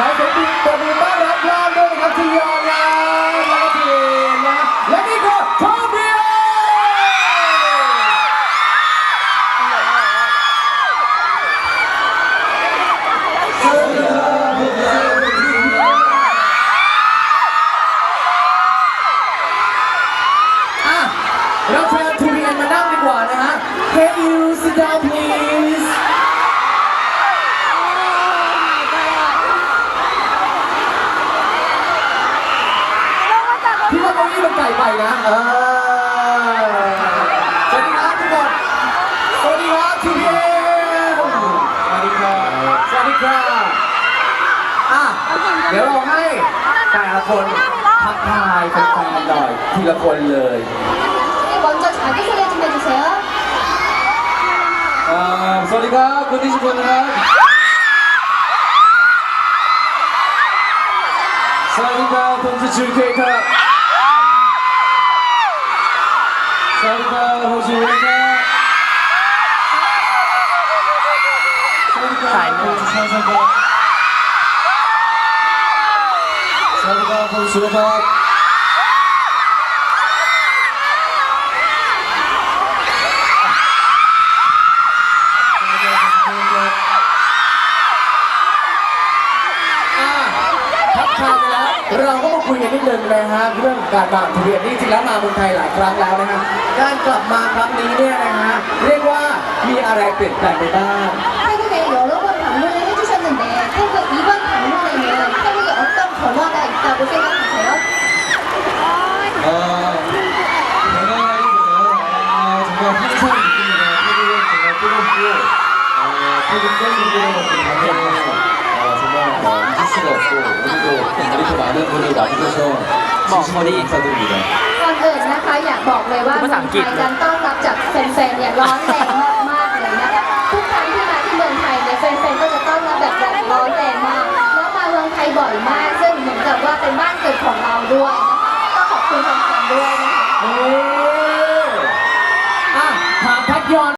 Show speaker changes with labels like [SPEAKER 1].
[SPEAKER 1] ขอเสียงปรบมือต้อนรับยอนด้วยนะครับที่ยอนนะแล้วก็ทีมนะ และนี่คือโทเบียอะเราเชิญทูเรียนมานั่งดีกว่านะฮะ Can you sit down please พี่ว่า เก้าอี้มัไก่ไปนะสวัสดีครับทุกคนสวัสดีครับทีพีสวัสดีครับสวัสดีครับอะเดี๋ยวเราให้แต่ละคนทักทายแฟนๆหน่อยทีละคนเลย
[SPEAKER 2] 먼저 자기소개 좀 해주세 요.
[SPEAKER 3] 아, 소리가 끝이신 분은 소리가 던지 줄게 요. ะครับสวัสดีครับผมชื่อชูเคครับสวั
[SPEAKER 1] ก็มาคุยกันนิดนึงนะฮะเรื่องการมาทูเรียนนี่จริงแล้วมาเมืองไทยหลายครั้งแล้วนะฮะการกลับมาครั้งนี้เนี่ยนะฮะเรียกว่ามีอะไรเปลี่ยนแปลงไปบ้าง
[SPEAKER 2] 태국에 여러 번 방문을 해주셨는데 태국 이번 방문에는 태국에 어떤 변화가 있다고 생각하세요?
[SPEAKER 3] 어, 변화라기보다는 어, 정말 항상 느낍니다. 태국은 정말 뜨겁고 어, 태국 팬분들의 감정은 이렇게 많은 분을 맞이해서 진심으로 감사드립니다.
[SPEAKER 2] ก่อนอื่นนะคะอยากบอกเลยว่า
[SPEAKER 4] ภาษาอังกฤษ
[SPEAKER 2] เมืองไทยการต้อนรับจากแฟนๆเนี่ยร้อนแรงมาก า